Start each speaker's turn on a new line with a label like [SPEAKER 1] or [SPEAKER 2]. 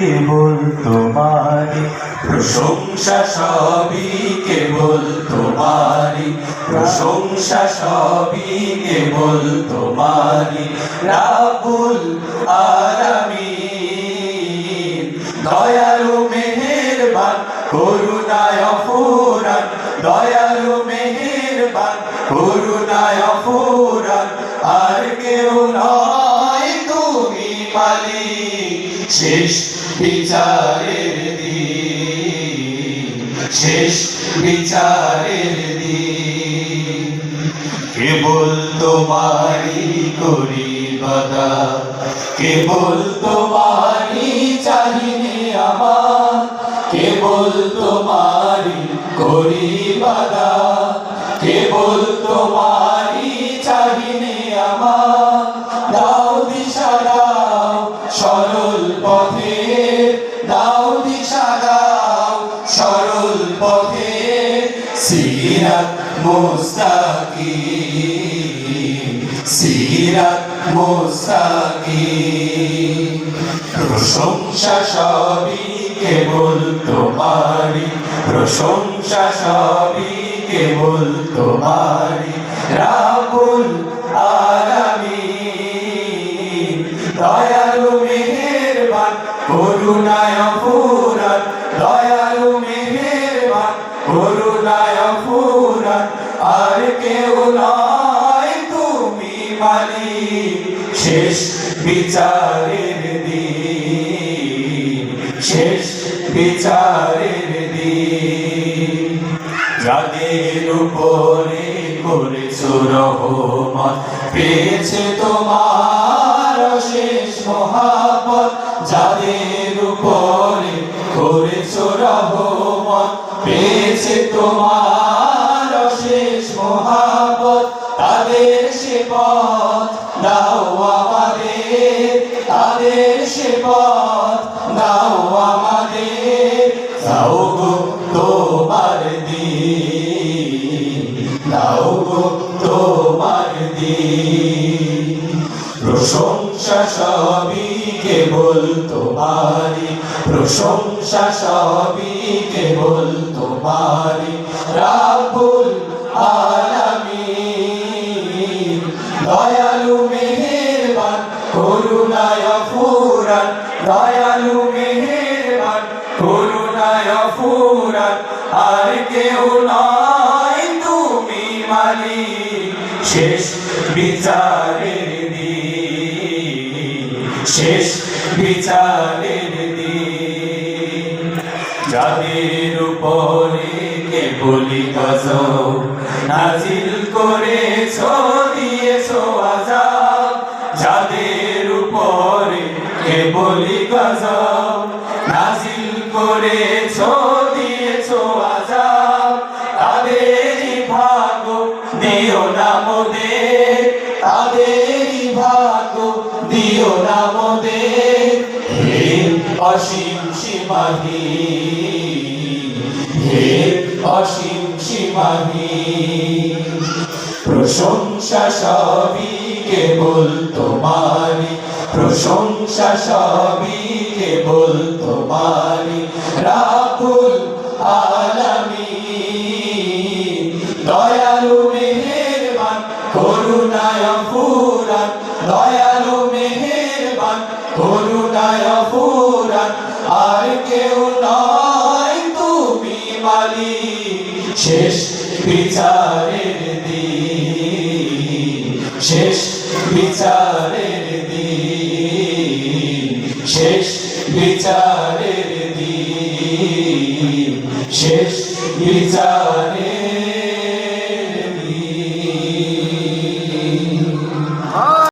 [SPEAKER 1] কেবল তোমারি
[SPEAKER 2] প্রশংসা সবই কেবল তোমারি প্রশংসা সবই কেবল তোমারি রাবুল আলামিন, দয়ালু মেহেরবান, করুণায় অফুরান। দয়ালু মেহেরবান, করুণায় অফুরান। আর কেউ নয় তুমি মালিক শেষ বিচারের দিন, শেষ বিচারের দিন। কেবল তোমারি করি বাদা কেবল তোমারি চাহিনে আমার, কেবল তোমারি করি বাদা কেবল তোমারি চাহিনে আমার। দাও দিশা, দাও সিরাত মুস্তাকিম সিরাত মুস্তাকিম। প্রশংসা সবই কেবল তোমারি প্রশংসা সবই কেবল তোমারি মালিক শেষ বিচারের দিন, শেষ বিচারের দিন। যাদের উপরে করেছ রহমত, পেয়েছে তোমার শেষ মহাপত যাদের উপরে করেছ রহমত, পেয়েছে তোমার শেষ মহাপত তাদের সে পথ তাদের সে পথ দাও আমাদের দাও গো তোমার দিন দাও গো তোমার দিন। প্রশংসা সবই কেবল তোমারি প্রশংসা সবই কেবল তোমারি রাবুল আলামিন করুণায় ফুরান আর কেউ নয় তুমি মালিক শেষ বিচারের দিন, শেষ বিচারের দিন। যাদের উপরে কে বলি গজব নাজিল করেছ, দিয়েছ আজাব। যাদের উপরে কে বলি নাজিল করেছ, দিয়েছ আজাব। তাদেরই ভাগ দিও না মোদের। তাদেরই ভাগ দিও না মোদের। অসীম সীমাহীন হে অসীম সীমাহীন প্রশংসা সবই কেবল তোমারি প্রশংসা সবই কেউ নাই তুমি মালি শেষ বিচারের দিন। শেষ বিচারের শেষ বিচারের দিন। শেষ বিচারের